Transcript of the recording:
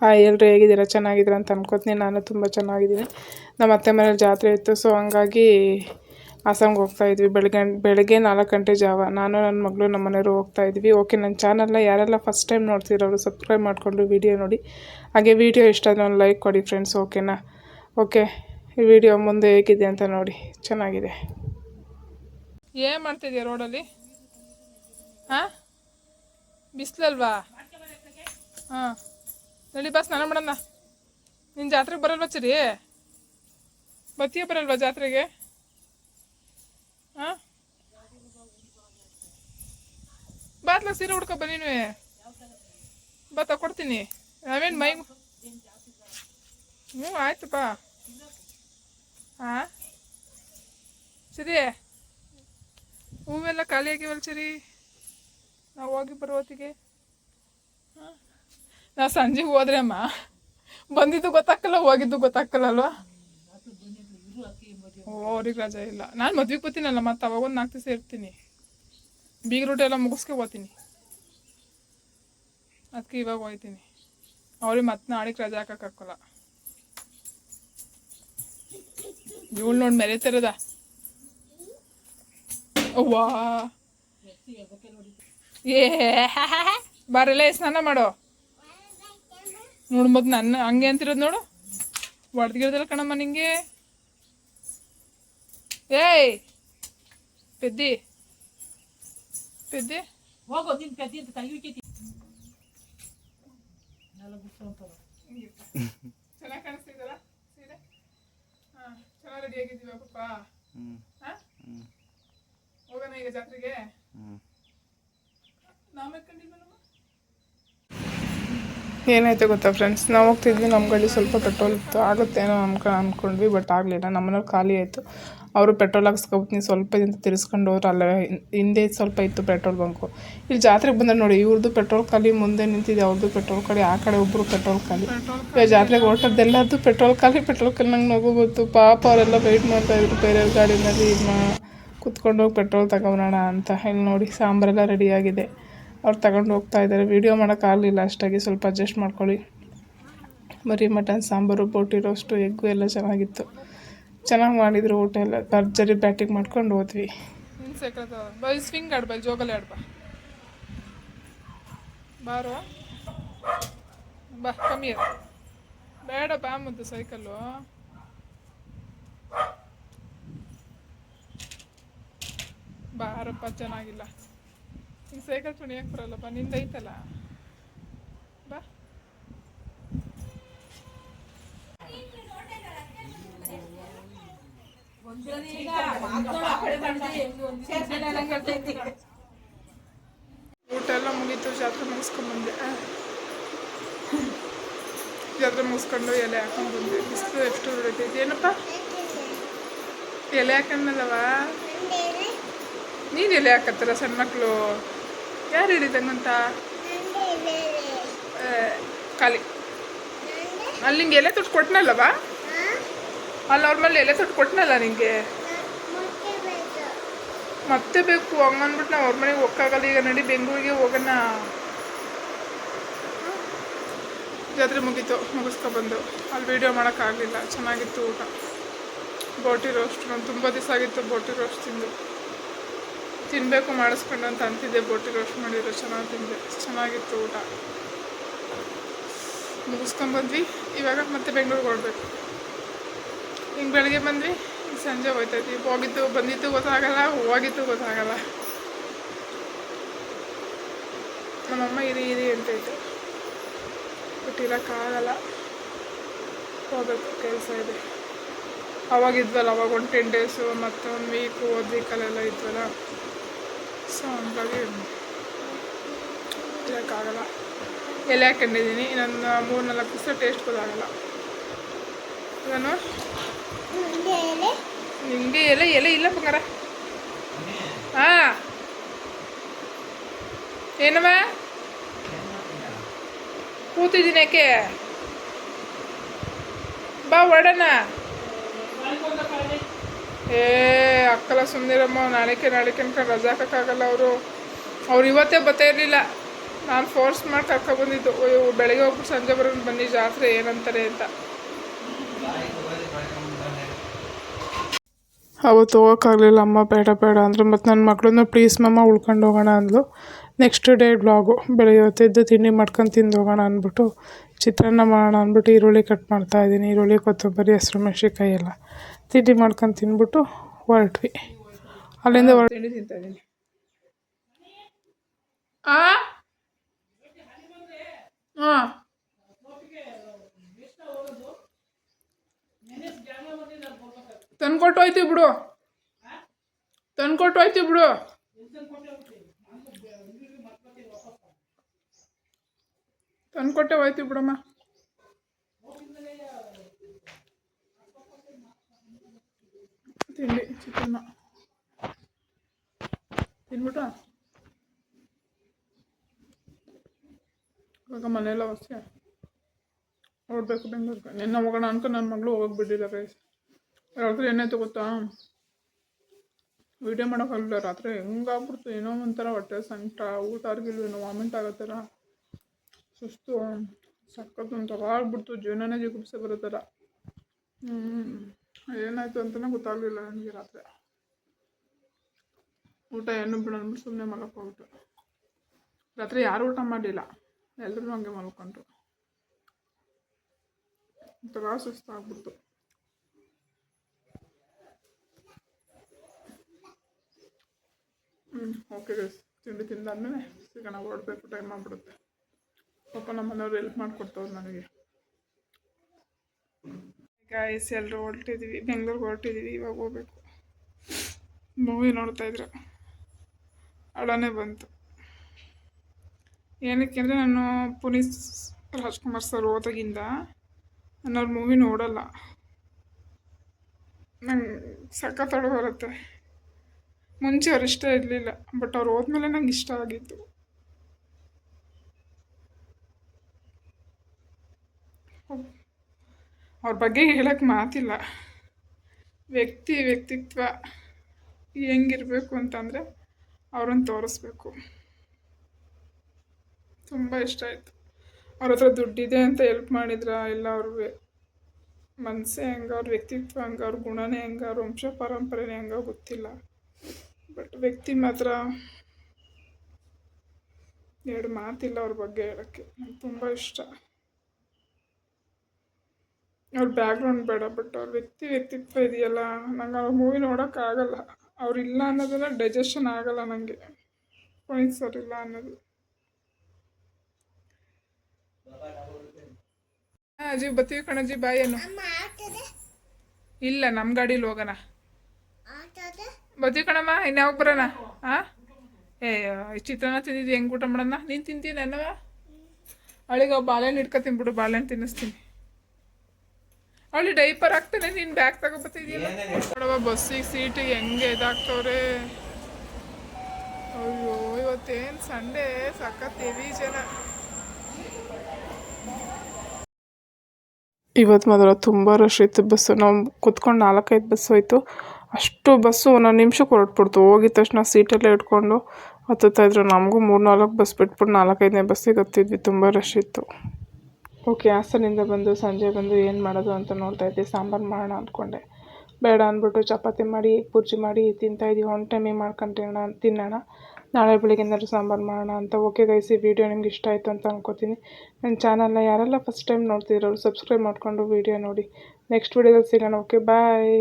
Hi ಎಲ್ಲರೂ ಹೇಗಿದ್ದೀರಾ? ಚೆನ್ನಾಗಿದ್ದೀರಾ ಅಂತ ಅನ್ಕೋತೀನಿ. ನಾನು ತುಂಬ ಚೆನ್ನಾಗಿದ್ದೀನಿ. ನಮ್ಮ ಅತ್ತೆ ಮನೇಲಿ ಜಾತ್ರೆ ಇತ್ತು ಸೊ ಹಂಗಾಗಿ ಹಾಸನ್ಗೆ ಹೋಗ್ತಾ ಇದ್ವಿ. ಬೆಳಗ್ಗೆ ಬೆಳಗ್ಗೆ ನಾಲ್ಕು ಗಂಟೆ ಜಾವ. ನಾನು, ನನ್ನ ಮಗಳು, ನಮ್ಮ ಮನೆಯವರು ಹೋಗ್ತಾ ಇದ್ವಿ. ಓಕೆ ನನ್ನ ಚಾನಲ್ನ ಯಾರೆಲ್ಲ ಫಸ್ಟ್ ಟೈಮ್ ನೋಡ್ತಿರೋರು ಸಬ್ಸ್ಕ್ರೈಬ್ ಮಾಡಿಕೊಂಡು ವಿಡಿಯೋ ನೋಡಿ. ಹಾಗೆ ವಿಡಿಯೋ ಇಷ್ಟ ಆದರೆ ಒಂದು ಲೈಕ್ ಕೊಡಿ ಫ್ರೆಂಡ್ಸ್ ಓಕೆನಾ ಓಕೆ ಈ ವಿಡಿಯೋ ಮುಂದೆ ಹೇಗಿದೆ ಅಂತ ನೋಡಿ. ಚೆನ್ನಾಗಿದೆ. ಏನು ಮಾಡ್ತಿದ್ಯಾ ರೋಡಲ್ಲಿ ಹಾಂ? ಬಿಸಿಲಲ್ವಾ? ಹಾಂ. ನಡಿ ಬಾ, ಸ್ನಾನ ಮಾಡೋಣ. ನಿನ್ನ ಜಾತ್ರೆಗೆ ಬರಲ್ವಾ ಚರಿ? ಬತ್ತೀಯ ಬರಲ್ವಾ ಜಾತ್ರೆಗೆ? ಹಾಂ ಬಾತ್ಲ ಸೀರೆ ಹುಡ್ಕೊ ನೀವೇ ಬಾ ತಗೊಡ್ತೀನಿ ನಾವೇನು ಮೈ ಹ್ಞೂ ಆಯ್ತಪ್ಪ ಹಾಂ ಸರಿ ಹೂವೆಲ್ಲ ಖಾಲಿ ಆಗಿವಲ್ಲ ಸರಿ ನಾವು ಹೋಗಿ ಬರೋ ಹೊತ್ತಿಗೆ ನಾವು ಸಂಜೆಗೆ ಹೋದ್ರೆ ಅಮ್ಮ. ಬಂದಿದ್ದು ಗೊತ್ತಾಗಲ್ಲ ಹೋಗಿದ್ದು ಗೊತ್ತಾಗಲ್ಲಲ್ವಾ ಓ, ಅವ್ರಿಗೆ ರಜೆ ಇಲ್ಲ. ನಾನು ಮದ್ವೆಗೆ ಕೂತೀನಲ್ಲ ಮತ್ತೆ ಅವಾಗ ಒಂದು ನಾಲ್ಕು ದಿವಸ ಇರ್ತೀನಿ. ಬೀಗ ರೂಟ್ ಎಲ್ಲ ಮುಗಿಸ್ಕೆ ಹೋಗ್ತೀನಿ. ಅದಕ್ಕೆ ಇವಾಗ ಹೋಯ್ತೀನಿ. ಅವ್ರಿಗೆ ಮತ್ತೆ ನಾಳೆಗೆ ರಜೆ ಹಾಕೋಕ್ಕಾಗಲ್ಲ ಇವಳು ನೋಡಿ ಮೆರೆತಿರದ. ಅವ್ವಾ. ಏ ಬರಲ್ಲ ಸ್ನಾನ ಮಾಡೋ? ನೋಡು ಮತ್ತೆ ನನ್ನ ಹಂಗೆ ಅಂತಿರೋದು ನೋಡು. ಒಡ್ದಿರೋದಿಲ್ಲ ಕಣಮ್ಮ ನಿಂಗೆ. ಏಯ್ ಪೆದ್ದಿ. ಪೆದ್ದಿ. ಹೋಗೋ ನಿನ್ ಪೆದ್ದಿ ಅಂತ ಕೈಯುಕೈತಿ ಚೆನ್ನಾಗಿ ಕಾಣಿಸ್ತಿದ್ದಲ್ಲ ಸೀರೆ? ಹಾಂ ಚೆನ್ನಾಗಿ ರೆಡಿ ಆಗಿದ್ದೀವ ಪಪ್ಪ? ಹಾಂ? ಹೋಗೋಣ ಈಗ ಜಾತ್ರೆಗೆ? ಹ್ಮ್. ಎತ್ಕೊಂಡಿಲ್ವಲ್ಲಮ್ಮ ಏನಾಯ್ತು ಗೊತ್ತಾ ಫ್ರೆಂಡ್ಸ್ ನಾವು ಹೋಗ್ತಿದ್ವಿ ನಮ್ಮ ಗಾಡಿ ಸ್ವಲ್ಪ ಪೆಟ್ರೋಲ್ ಇತ್ತು. ಆಗುತ್ತೇನೋ ಅನ್ಕೊ ಅಂದ್ಕೊಂಡ್ವಿ ಬಟ್ ಆಗಲಿಲ್ಲ. ನಮ್ಮನೇಲಿ ಖಾಲಿ ಆಯಿತು. ಅವರು ಪೆಟ್ರೋಲ್ ಹಾಕ್ಸ್ಕೊಬಿಟ್ಟು ಸ್ವಲ್ಪ ದಿನ ತಿರ್ಸ್ಕೊಂಡು ಹೋದ್ರೆ. ಅಲ್ಲೇ ಹಿಂದೆ ಸ್ವಲ್ಪ ಇತ್ತು ಪೆಟ್ರೋಲ್ ಬಂಕು ಇಲ್ಲಿ ಜಾತ್ರೆಗೆ ಬಂದ್ರೆ ನೋಡಿ ಇವ್ರದ್ದು ಪೆಟ್ರೋಲ್ ಖಾಲಿ, ಮುಂದೆ ನಿಂತಿದೆ ಅವ್ರದ್ದು ಪೆಟ್ರೋಲ್ ಖಾಲಿ, ಆ ಕಡೆ ಒಬ್ಬರು ಪೆಟ್ರೋಲ್ ಖಾಲಿ. ಇವಾಗ ಜಾತ್ರೆಗೆ ಹೊರಟದ್ದೆಲ್ಲದ್ದು ಪೆಟ್ರೋಲ್ ಖಾಲಿ ಪೆಟ್ರೋಲ್ ಖಾಲಿ ನಂಗೆ ನಗು ಬಂತು. ಪಾಪ ಅವರೆಲ್ಲ ವೆಯ್ಟ್ ಮಾಡ್ತಾ ಇದ್ರು. ಬೇರೆ ಗಾಡಿನಲ್ಲಿ ಕುತ್ಕೊಂಡು ಹೋಗಿ ಪೆಟ್ರೋಲ್ ತಗೊಬರೋಣ ಅಂತ. ಇಲ್ಲಿ ನೋಡಿ, ಸಾಂಬಾರೆಲ್ಲ ರೆಡಿಯಾಗಿದೆ ಅವ್ರು ತಗೊಂಡು ಹೋಗ್ತಾ ಇದ್ದಾರೆ. ವೀಡಿಯೋ ಮಾಡೋಕ್ಕಾಗಲಿಲ್ಲ ಅಷ್ಟಾಗಿ ಸ್ವಲ್ಪ ಅಡ್ಜಸ್ಟ್ ಮಾಡ್ಕೊಳ್ಳಿ. ಬರೀ mutton sambar, boti roast egg ಎಲ್ಲ ಚೆನ್ನಾಗಿತ್ತು. ಚೆನ್ನಾಗಿ ಮಾಡಿದ್ರು ಊಟ ಎಲ್ಲ. ಭರ್ಜರಿ ಬ್ಯಾಟಿಂಗ್ ಮಾಡ್ಕೊಂಡು ಹೋದ್ವಿ. ಬೈ ಸ್ವಿಂಗ್ ಆಡ್ಬಾ ಜೋಗಲ್ಲಿ ಆಡ್ಬಾ ಬಾರೋ. ಬಾ, ಕಮ್ಮಿ ಬೇಡ, ಬಾ ಸೈಕಲ್ಲು ಬಾರಪ್ಪ, ಚೆನ್ನಾಗಿಲ್ಲ. ಈ ಸೈಕಲ್ ತುಣಿಯಕ್ಕೆ ಬರಲ್ಲಪ್ಪ ನಿಂದೈತಲ್ಲ ಬಾ ಊಟ ಎಲ್ಲ ಮುಗೀತು, ಜಾತ್ರೆ ಮುಗಿಸ್ಕೊಂಡ್ಬಂದೆ ಜಾತ್ರೆ ಮುಗಿಸ್ಕೊಂಡು ಎಲೆ ಹಾಕೊಂಡು ಬಂದೆ. ಬಿಸಿಲು ಎಷ್ಟು ಹೊಡಿತೈತಿ ಏನಪ್ಪ? ಎಲೆ ಹಾಕೊಂಡಲ್ಲವ ನೀನು ಎಲೆ ಹಾಕತ್ತಲ್ಲ ಸಣ್ಣ ಮಕ್ಕಳು ಯಾರು ಹಿಡಿದಂಗಂತ ಅಂತ ಖಾಲಿ. ಅಲ್ಲಿ ನಿಂಗೆ ಎಲೆ ತೊಟ್ಟು ಕೊಟ್ಟನಲ್ಲವಾ ಅಲ್ಲಿ ಅವ್ರ ಮೇಲೆ ಎಲೆ ತೊಟ್ಟು ಕೊಟ್ನಲ್ಲ ನಿಂಗೆ? ಮತ್ತೆ ಬೇಕು ಹಂಗನ್ಬಿಟ್ಟು ನಾವು ಅವ್ರ ಮನೆಗೆ ಹೋಗಕ್ಕಾಗಲ್ಲ ಈಗ ನಡಿ ಬೆಂಗಳೂರಿಗೆ ಹೋಗೋಣ. ಜಾತ್ರೆ ಮುಗೀತು ಮುಗಿಸ್ಕೊಬಂದು ಅಲ್ಲಿ ವೀಡಿಯೋ ಮಾಡೋಕ್ಕಾಗಲಿಲ್ಲ. ಚೆನ್ನಾಗಿತ್ತು ಊಟ. ಬೋಟಿ ರೋಸ್ಟ್ ನಾನು ತುಂಬ ದಿವಸ ಆಗಿತ್ತು ಬೋಟಿ ರೋಸ್ಟ್ ತಿಂದು. ತಿನ್ನಬೇಕು ಮಾಡಿಸ್ಕೊಂಡು ಅಂತ ಅಂತಿದ್ದೆ. ಬೋಟಿ ರೋಸ್ಟ್ ಮಾಡಿದ್ರು ಚೆನ್ನಾಗಿ ತಿಂದೆ. ಚೆನ್ನಾಗಿತ್ತು ಊಟ. ಮುಗಿಸ್ಕೊಂಬಂದ್ವಿ ಇವಾಗ ಮತ್ತೆ ಬೆಂಗಳೂರಿಗೆ ಹೊರಡ್ಬೇಕು. ಹಿಂಗೆ ಬೆಳಗ್ಗೆ ಬಂದ್ವಿ ಸಂಜೆ ಹೋಯ್ತಾ ಇದ್ವಿ. ಹೋಗಿದ್ದು, ಬಂದಿದ್ದು ಗೊತ್ತಾಗಲ್ಲ, ಹೋಗಿದ್ದು ಗೊತ್ತಾಗಲ್ಲ. ನಮ್ಮಮ್ಮ ಇರಿ ಇರಿ ಅಂತ ಇತ್ತು ಬಟ್ ಹೋಗ್ಬೇಕು, ಕೆಲಸ ಇದೆ. ಅವಾಗಿದ್ವಲ್ಲ ಅವಾಗ ಒಂದು ಟೆನ್ ಡೇಸು ಮತ್ತು ಒಂದು ವೀಕು ಒಂದು ವೀಕಲ್ಲೆಲ್ಲ ಇದ್ವಲ್ಲ. ಸೊ ಹಂಗಾಗಿ ಇರೋಕ್ಕಾಗಲ್ಲ ಎಲೆ ಹಾಕೊಂಡಿದ್ದೀನಿ ನನ್ನ ಮೂರು ನಾಲ್ಕು ದಿವಸ ಟೇಸ್ಟ್ ಗೊತ್ತಾಗಲ್ಲ ನಾನು ನಿಂಗೆ ಎಲೆ ಎಲೆ ಇಲ್ಲ ಬಂಗಾರ ಹಾಂ ಏನಮ್ಮ ಕೂತಿದ್ದೀನಿ ಯಾಕೆ ಬಾ ಹೊಡೋಣ ಏ ಅಕ್ಕಲ್ಲ ಸುಮ್ಮನಿರಮ್ಮ ನಾಳೆಕೆ ನಾಳಿಕೆ ಅನ್ಕೊಂಡು ರಜಾ ಹಾಕೋಕ್ಕಾಗಲ್ಲ ಅವರು. ಅವ್ರು ಇವತ್ತೇ ಬತ್ತೇ ಇರಲಿಲ್ಲ. ನಾನು ಫೋರ್ಸ್ ಮಾಡಿ ಕರ್ಕೊಬಂದಿದ್ದು ಬೆಳಗ್ಗೆ ಹೋಗ್ಬಿಟ್ಟು ಸಂಜೆ ಬರೋದು ಬನ್ನಿ, ಜಾತ್ರೆ ಏನಂತಾರೆ ಅಂತ. ಅವತ್ತು ಹೋಗೋಕ್ಕಾಗಲಿಲ್ಲ. ಅಮ್ಮ, ಬೇಡ ಬೇಡ ಅಂದರು. ಮತ್ತು ನನ್ನ ಮಗಳನ್ನ ಪ್ಲೀಸ್ ಮಮ್ಮ ಉಳ್ಕೊಂಡು ಹೋಗೋಣ ಅಂದ್ಲು. ನೆಕ್ಸ್ಟ್ ಡೇ ಬ್ಲಾಗು ಬೆಳಗ್ಗೆ ಹೊತ್ತೆದ್ದು ತಿಂಡಿ ಮಾಡ್ಕೊಂಡು ತಿಂದು ಹೋಗೋಣ ಅಂದ್ಬಿಟ್ಟು ಚಿತ್ರಾನ್ನ ಮಾಡೋಣ ಅಂದ್ಬಿಟ್ಟು ಈರುಳ್ಳಿ ಕಟ್ ಮಾಡ್ತಾಯಿದ್ದೀನಿ ಈರುಳ್ಳಿ, ಕೊತ್ತಂಬರಿ, ಹಸಿರು ಮೆಣಸಿನ್ಕಾಯಿ ಎಲ್ಲ ತಿಂಡಿ ಮಾಡ್ಕೊಂಡು ತಿಂದ್ಬಿಟ್ಟು ಹೊರಟ್ವಿ ಅಲ್ಲಿಂದ ಹೊರ ತಿಂಡಿ ತಿಂತಾ ಇದ್ದೀನಿ ಆ? ಹಾಂ. ತಂದ್ಕೊಟ್ಟು ಹೋಯ್ತೀವಿ ಬಿಡು. ತಂದ್ಕೊಟ್ಟು ಹೋಯ್ತೀವಿ ಬಿಡು. ತಂದ್ಕೊಟ್ಟೆ ಹೋಯ್ತೀವಿ ಬಿಡಮ್ಮ. ತಿಂಡಿ, ಚಿಕನ್ನ. ತಿನ್ಬಿಟ್ಟ ಇವಾಗ ಮನೆಯೆಲ್ಲ ಹೊಸ ಹೊರಡ್ಬೇಕು ಬೆಂಗಳೂರಿಗೆ. ನಿನ್ನೆ ಹೋಗೋಣ ಅನ್ಕೊ ನನ್ನ ಮಗಳು ಹೋಗಕ್ಕೆ ಬಿಟ್ಟಿಲ್ಲ ಗೈಸ್ ರಾತ್ರಿ ಏನಾಯ್ತು ಗೊತ್ತಾ ವಿಡಿಯೋ ಮಾಡೋಕ್ಕಾಗಲಿಲ್ಲ ರಾತ್ರಿ ಹೆಂಗಾಗ್ಬಿಡ್ತು ಏನೋ ಒಂಥರ ಹೊಟ್ಟೆ ಸಂಕಟ ಊಟ ಆಗಿಲ್ವೇನೋ ವಾಮಿಂಟ್ ಆಗೋ ಥರ ಸುಸ್ತು. ಸಖತ್ ಒಂಥರ ಆಗ್ಬಿಡ್ತು. ಜೀವನನೇ ಜಿಗುಪ್ಸೆ ಬರೋ ಥರ. ಹ್ಞೂ ಏನಾಯಿತು ಅಂತಲೇ ಗೊತ್ತಾಗಲಿಲ್ಲ ನನಗೆ ರಾತ್ರಿ. ಊಟ ಏನು ಬಿಡ ಸುಮ್ಮನೆ ಮಲಕ್ಕೆ ಹೋಗ್ಬಿಟ್ಟು. ರಾತ್ರಿ ಯಾರು ಊಟ ಮಾಡಿಲ್ಲ. ಎಲ್ಲರೂ ಹಂಗೆ ಮಲ್ಕೊಂಡ್ರು. ಒಂಥರ ಸುಸ್ತಾಗ್ಬಿಡ್ತು. ಹ್ಞೂ ಓಕೆ ಗೈಸ್ ತಿಂಡಿ ತಿಂದಾದ್ಮೇಲೆ ಸಿಗೋಣ. ಹೊರಡಬೇಕು ಟೈಮ್ ಆಗ್ಬಿಡುತ್ತೆ. ಪಾಪ ನಮ್ಮ ಮನೆಯವ್ರು ಹೆಲ್ಪ್ ಮಾಡಿಕೊಡ್ತವ್ರು ನನಗೆ. ಗಾಯಸ್ ಎಲ್ಲರೂ ಹೊರಟಿದ್ದೀವಿ ಬೆಂಗ್ಳೂರಿಗೆ ಹೊರಟಿದ್ದೀವಿ ಇವಾಗ ಹೋಗ್ಬೇಕು. ಮೂವಿ ನೋಡ್ತಾ ಇದ್ರು. ಅಳನೇ ಬಂತು. ಏನಕ್ಕೆ ಅಂದರೆ ನಾನು ಪುನೀತ್ ರಾಜ್ಕುಮಾರ್ ಸರ್ ಹೋದಾಗಿಂದ ನಾನು ಅವ್ರ ಮೂವಿ ನೋಡಲ್ಲ. ನಂಗೆ ಸಖತ್ ಅಳು ಬರುತ್ತೆ. ಮುಂಚೆ ಅವ್ರು ಇಷ್ಟ ಇರಲಿಲ್ಲ ಬಟ್ ಅವ್ರು ಹೋದ್ಮೇಲೆ ನಂಗೆ ಇಷ್ಟ ಆಗಿತ್ತು. ಅವ್ರ ಬಗ್ಗೆ ಹೇಳಕ್ಕೆ ಮಾತಿಲ್ಲ. ವ್ಯಕ್ತಿ ವ್ಯಕ್ತಿತ್ವ ಹೆಂಗಿರಬೇಕು ಅಂತಂದರೆ ಅವ್ರನ್ನ ತೋರಿಸ್ಬೇಕು. ತುಂಬ ಇಷ್ಟ ಆಯಿತು. ಅವ್ರ ಹತ್ರ ದುಡ್ಡಿದೆ ಅಂತ ಹೆಲ್ಪ್ ಮಾಡಿದ್ರ ಇಲ್ಲ ಅವ್ರಿಗೆ ಮನಸ್ಸೇ ಹೆಂಗ, ಅವ್ರ ವ್ಯಕ್ತಿತ್ವ ಹಂಗೆ, ಅವ್ರ ಗುಣನೇ ಹೆಂಗ, ಅವ್ರ ವಂಶ ಪರಂಪರೆನೇ ಹೆಂಗೆ ಗೊತ್ತಿಲ್ಲ. ಬಟ್ ವ್ಯಕ್ತಿ ಮಾತ್ರ ಎರಡು ಮಾತಿಲ್ಲ ಅವ್ರ ಬಗ್ಗೆ ಹೇಳೋಕ್ಕೆ. ನಂಗೆ ತುಂಬ ಇಷ್ಟ. ಅವ್ರ ಬ್ಯಾಕ್ಗ್ರೌಂಡ್ ಬೇಡ ಬಟ್ ಅವ್ರ ವ್ಯಕ್ತಿ ವ್ಯಕ್ತಿತ್ವ ಇದೆಯಲ್ಲ ನಂಗೆ ಅವ್ರ ಮೂವಿ ನೋಡೋಕ್ಕಾಗಲ್ಲ ಇಲ್ಲ ಅನ್ನೋದೆಲ್ಲ ಡೈಜೆಷನ್ ಆಗಲ್ಲ ನನಗೆ ಪಾಯಿಂಟ್ಸ್ ಸರ್ ಇಲ್ಲ ಅನ್ನೋದು. ಹಾಂ ಅಜ್ಜಿ ಬರ್ತೀವಿ ಕಣಜ್ಜಿ ಬಾಯ್ ಏನು ಇಲ್ಲ ನಮ್ಮ ಗಾಡೀಲಿ ಹೋಗೋಣ. ಬರ್ತೀವಿ ಕಣಮ್ಮ ಇನ್ನು ಯಾವಾಗ ಬರೋಣ? ಹಾಂ ಏ ಚಿತ್ರಾನ್ನ ತಿಂದಿದ್ದು ಹೆಂಗೆ ಊಟ ಮಾಡೋಣ? ನೀನು ತಿಂತೀನಿ ಅನ್ನವ ಅವಳಿಗೆ ಬಾಳೆಹಣ್ಣು ಇಟ್ಕೊ ತಿನ್ಬಿಡು ಬಾಳೆಹಣ್ಣು ತಿನ್ನಿಸ್ತೀನಿ. ಅವಳು ಡೈಪರ್ ಹಾಕ್ತಾನೆ ನೀನು ಬ್ಯಾಗ್ ತಗೊಬತ್ತಿದ್ಯಲ್ಲ ನೋಡವ ಬಸ್ಸಿಗೆ ಸೀಟ್ ಹೆಂಗೆ ಇದಾಗ್ತವ್ರೆ. ಅಯ್ಯೋ ಇವತ್ತೇನು ಸಂಡೇ ಸಖತ್ ಹೆವಿ ಜನ. ಇವತ್ತು ಮಾತ್ರ ತುಂಬ ರಶ್ ಇತ್ತು ಬಸ್ಸು. ನಾವು ಕುತ್ಕೊಂಡು ನಾಲ್ಕೈದು ಬಸ್ ಹೋಯ್ತು. ಅಷ್ಟು ಬಸ್ಸು ಒಂದೊಂದು ನಿಮಿಷಕ್ಕೆ ಹೊರಟ್ಬಿಡ್ತು. ಹೋಗಿದ ತಕ್ಷಣ ಸೀಟಲ್ಲೇ ಇಟ್ಕೊಂಡು ಹತ್ತುತ್ತಾ ಇದ್ರು. ನಮಗೂ ಮೂರು ನಾಲ್ಕು ಬಸ್ ಬಿಟ್ಬಿಟ್ಟು ನಾಲ್ಕೈದನೇ ಬಸ್ಸಿಗೆ ಹತ್ತಿದ್ವಿ. ತುಂಬ ರಶ್ ಇತ್ತು. ಓಕೆ ಹಾಸನಿಂದ ಬಂದು ಸಂಜೆ ಬಂದು ಏನು ಮಾಡೋದು ಅಂತ ನೋಡ್ತಾ ಇದ್ದೆ. ಸಾಂಬಾರು ಮಾಡೋಣ ಅಂದ್ಕೊಂಡೆ. ಬೇಡ ಅಂದ್ಬಿಟ್ಟು ಚಪಾತಿ ಮಾಡಿ ಬುರ್ಜಿ ಮಾಡಿ ತಿಂತಾ ಇದ್ದೀವಿ ಒನ್ ಟೈಮಿಗೆ ಮಾಡ್ಕೊಂಡು ತಿನ್ನೋಣ ತಿನ್ನೋಣ. ನಾಳೆ ಬೆಳಿಗ್ಗೆ ಏನಾದ್ರು ಸಾಂಬಾರು ಮಾಡೋಣ ಅಂತ. ಓಕೆ ಗೈಸ್ ವಿಡಿಯೋ ನಿಮ್ಗೆ ಇಷ್ಟ ಆಯಿತು ಅಂತ ಅನ್ಕೋತೀನಿ. ನನ್ನ ಚಾನಲ್ನ ಯಾರೆಲ್ಲ ಫಸ್ಟ್ ಟೈಮ್ ನೋಡ್ತಿದ್ರು ಸಬ್ಸ್ಕ್ರೈಬ್ ಮಾಡಿಕೊಂಡು ವೀಡಿಯೋ ನೋಡಿ. ನೆಕ್ಸ್ಟ್ ವೀಡಿಯೋದಲ್ಲಿ ಸಿಗೋಣ. Okay bye